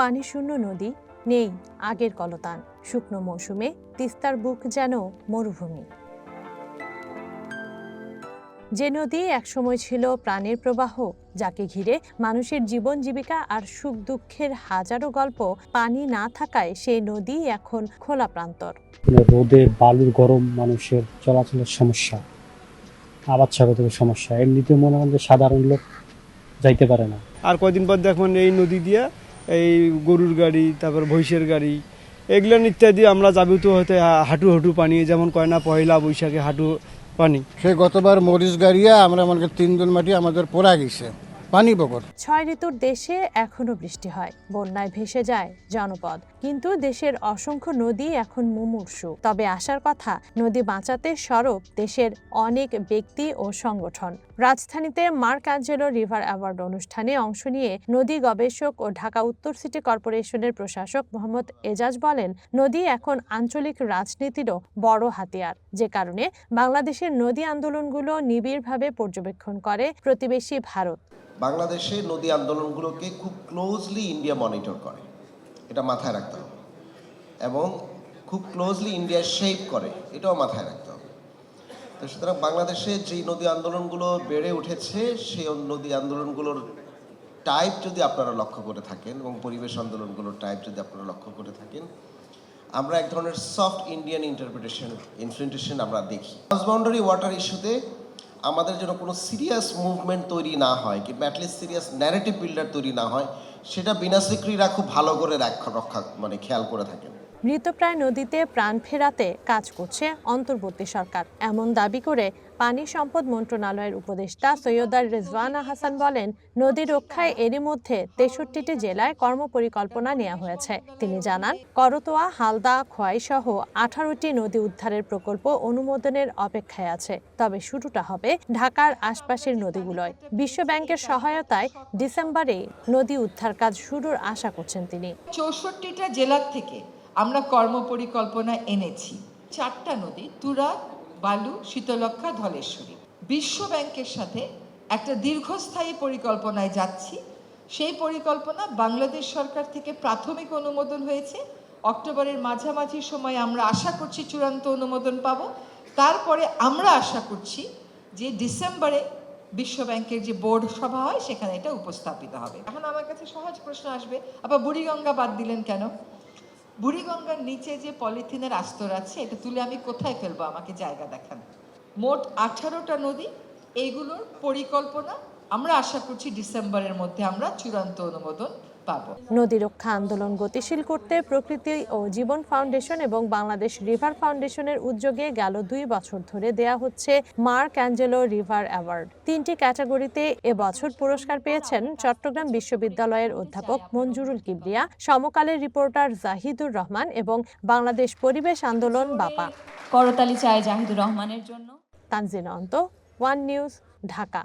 পানিশূন্য নদী নেই আগের কলতান। শুকনো মৌসুমে তিস্তার বুক যেন মরুভূমি। যে নদী একসময় ছিল প্রাণের প্রবাহ যাকে ঘিরে মানুষের জীবন জীবিকা আর সুখ দুঃখের হাজারো গল্প পানি না থাকায় সেই নদী এখন খোলা প্রান্তর। রোদে বালুর গরম মানুষের চলাচলের সমস্যা আবাদ স্বাগতের সমস্যা এমনিতে মনে করেন যে সাধারণ লোক যাইতে পারে না। আর কয়দিন পর দেখবেন এই নদী দিয়ে এই গরুর গাড়ি, তারপর ভৈষের গাড়ি, এগুলো ইত্যাদি আমরা যাবিত হতে হা- হাঁটু হাঁটু পানি, যেমন কয় না পয়লা বৈশাখে হাঁটু পানি। সে গতবার মরিচ গাড়িয়া আমরা তিন তিনজন মাটি আমাদের পড়া গেছে। পানি বকর ছয় ঋতুর দেশে এখনও বৃষ্টি হয়। বন্যায় ভেসে যায় জনপদ। কিন্তু দেশের অসংখ্য নদী এখন মুমূর্ষু। তবে আসার কথা, নদী বাঁচাতে সরব দেশের অনেক ব্যক্তি ও সংগঠন। রাজধানীতে মার্ক অ্যাঞ্জেলো রিভার অ্যাওয়ার্ড অনুষ্ঠানে অংশ নিয়ে নদী গবেষক ও ঢাকা উত্তর সিটি কর্পোরেশনের প্রশাসক মোহাম্মদ এজাজ বলেন, নদী এখন আঞ্চলিক রাজনীতিরও বড় হাতিয়ার। যে কারণে বাংলাদেশের নদী আন্দোলনগুলো নিবিড়ভাবে পর্যবেক্ষণ করে প্রতিবেশী ভারত। বাংলাদেশে নদী আন্দোলনগুলোকে খুব ক্লোজলি ইন্ডিয়া মনিটর করে। এটা মাথায় রাখতে হবে। এবং খুব ক্লোজলি ইন্ডিয়া শেপ করে, এটাও মাথায় রাখতে হবে। তো সুতরাং বাংলাদেশে যেই নদী আন্দোলনগুলো বেড়ে উঠেছে, সেই নদী আন্দোলনগুলোর টাইপ যদি আপনারা লক্ষ্য করে থাকেন এবং পরিবেশ আন্দোলনগুলোর টাইপ যদি আপনারা লক্ষ্য করে থাকেন, আমরা এক ধরনের সফট ইন্ডিয়ান ইন্টারপ্রিটেশন ইনফ্লুয়েন্টেশন আমরা দেখি। ট্রান্সবাউন্ডারি ওয়াটার ইস্যুতে আমাদের যেন কোনো সিরিয়াস মুভমেন্ট তৈরি না হয়, কিংবা অ্যাটলিস্ট সিরিয়াস ন্যারেটিভ বিল্ডার তৈরি না হয়, সেটা বিনা সিক্রিরা খুব ভালো করে রক্ষা মানে খেয়াল করে থাকেন। মৃতপ্রায় নদীতে প্রাণ ফেরাতে কাজ করছে অন্তর্বর্তী সরকার। এমন দাবি করে পানি সম্পদ মন্ত্রণালয়ের উপদেষ্টা সৈয়দার রেজওয়ানা হাসান বলেন, নদী রক্ষায় এরই মধ্যে তেষট্টিটি জেলায় কর্মপরিকল্পনা নেওয়া হয়েছে। তিনি জানান, করতোয়া, হালদা খোয়াই সহ আঠারোটি নদী উদ্ধারের প্রকল্প অনুমোদনের অপেক্ষায় আছে। তবে শুরুটা হবে ঢাকার আশপাশের নদীগুলোয়। বিশ্ব ব্যাংকের সহায়তায় ডিসেম্বরে নদী উদ্ধার কাজ শুরুর আশা করছেন তিনি। চৌষট্টিটা জেলার থেকে আমরা কর্মপরিকল্পনা এনেছি। চারটা নদী, তুরা, বালু শীতলক্ষা ধলেশ্বরী। বিশ্ব ব্যাংকের সাথে একটা দীর্ঘস্থায়ী পরিকল্পনায় যাচ্ছি। সেই পরিকল্পনা বাংলাদেশ সরকার থেকে প্রাথমিক অনুমোদন হয়েছে। অক্টোবরের মাঝামাঝি সময় আমরা আশা করছি চূড়ান্ত অনুমোদন পাব। তারপরে আমরা আশা করছি যে ডিসেম্বরে বিশ্ব ব্যাংকের যে বোর্ড সভা হয়, সেখানে এটা উপস্থাপিত হবে। এখন আমার কাছে সহজ প্রশ্ন আসবে আবার বুড়িগঙ্গা বাদ দিলেন কেন? বুড়িগঙ্গার নিচে যে পলিথিনের আস্তর আছে, এটা তুলে আমি কোথায় ফেলব? আমাকে জায়গা দেখান। মোট আঠারোটা নদী এইগুলোর পরিকল্পনা আমরা আশা করছি ডিসেম্বরের মধ্যে আমরা চূড়ান্ত অনুমোদন পাবো। নদী রক্ষা আন্দোলন গতিশীল করতে প্রকৃতি ও জীবন ফাউন্ডেশন এবং বাংলাদেশ রিভার ফাউন্ডেশনের উদ্যোগে গেল দুই বছর ধরে দেয়া হচ্ছে মার্ক অ্যাঞ্জেলো রিভার অ্যাওয়ার্ড। তিনটি ক্যাটাগরিতে এবছর পুরস্কার পেয়েছেন চট্টগ্রাম বিশ্ববিদ্যালয়ের অধ্যাপক মঞ্জুরুল কিবরিয়া সমকালের রিপোর্টার জাহিদুর রহমান এবং বাংলাদেশ পরিবেশ আন্দোলন বাপা। করতালি চায় জাহিদুর রহমানের জন্য। তানজিনা অন্ত ওয়ান নিউজ ঢাকা।